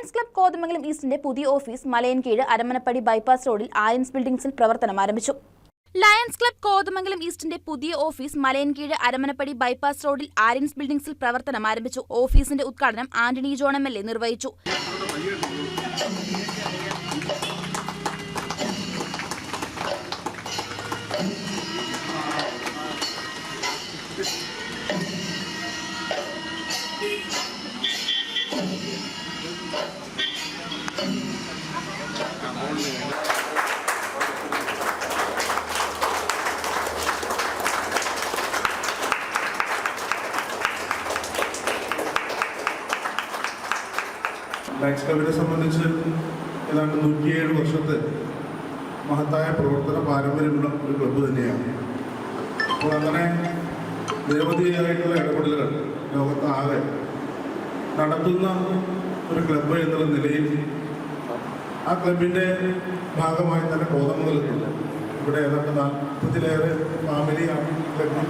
Lions club Kothamangalam ഈസ്റ്റിന്റെ പുതിയ office Malayinkeezhu Aramanappadi bypass റോഡിൽ ആയൻസ് ബിൽഡിംഗ്സിൽ പ്രവർത്തനം ആരംഭിച്ചു. ലയൺസ് ക്ലബ് കോതമംഗലം ഈസ്റ്റിന്റെ പുതിയ ഓഫീസ് മലയൻകീഴ് അരമനപ്പടി ബൈപ്പാസ് റോഡിൽ ആര്യൻസ് ബിൽഡിംഗ്സിൽ പ്രവർത്തനം ആരംഭിച്ചു. ഓഫീസിന്റെ ഉദ്ഘാടനം ആന്റണി ജോൺ എം എൽ നിർവഹിച്ചു. ലയൺസ് ക്ലബിനെ സംബന്ധിച്ച് ഏതാണ്ട് നൂറ്റിയേഴ് വർഷത്തെ മഹത്തായ പ്രവർത്തന പാരമ്പര്യമുള്ള ഒരു ക്ലബ്ബ് തന്നെയാണ്. അപ്പോൾ അങ്ങനെ നിരവധിയായിട്ടുള്ള ഇടപെടലുകൾ ലോകത്താകെ നടത്തുന്ന ഒരു ക്ലബ്ബ് എന്നുള്ള നിലയിൽ ആ ക്ലബിന്റെ ഭാഗമായി തന്നെ കോതമംഗലത്തുണ്ട് ഇവിടെ ഏതാണ്ട് നാൽപ്പതിലേറെ ഫാമിലിയാണ് ക്ലബിൽ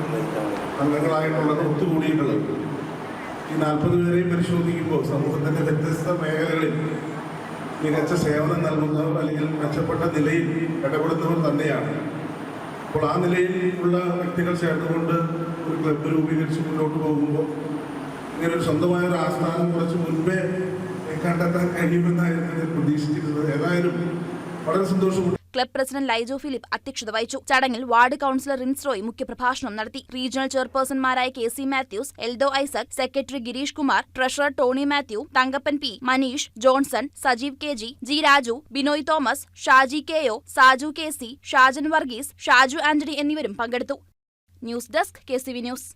അംഗങ്ങളായിട്ടുള്ളത് ഒത്തുകൂടിയിട്ടുള്ളത്. ഈ നാൽപ്പത് പേരെയും പരിശോധിക്കുമ്പോൾ സമൂഹത്തിന്റെ വ്യത്യസ്ത മേഖലകളിൽ മികച്ച സേവനം നൽകുന്നവർ അല്ലെങ്കിൽ മെച്ചപ്പെട്ട നിലയിൽ ഇടപെടുന്നവർ തന്നെയാണ്. അപ്പോൾ ആ നിലയിൽ ഉള്ള വ്യക്തികൾ ചേർന്നുകൊണ്ട് ഒരു ക്ലബ്ബ് രൂപീകരിച്ച് മുന്നോട്ട് പോകുമ്പോൾ ഇങ്ങനെ ഒരു സ്വന്തമായ ഒരു ആസ്ഥാനം കുറച്ച് മുൻപേ കണ്ടെത്താൻ കഴിയുമെന്നായിരുന്നു ഞാൻ പ്രതീക്ഷിച്ചിരുന്നത്. ഏതായാലും വളരെ സന്തോഷമുണ്ട്. ക്ലബ് പ്രസിഡന്റ് ലൈജോ ഫിലിപ്പ് അധ്യക്ഷത വഹിച്ചു. ചടങ്ങിൽ വാർഡ് കൌൺസിലർ റിൻസ് റോയ് മുഖ്യപ്രഭാഷണം നടത്തി. Regional ചെയർപേഴ്സൺമാരായ K C Mathews Eldho Isaac secretary Gireesh Kumar treasurer Tony Mathew Thankappan P Maneesh Johnson Sajeev K G G Raju Binoy Thomas Shaji K O Saju K C Shajan Varghese Shaju Antony എന്നിവരും പങ്കെടുത്തു. News desk K news.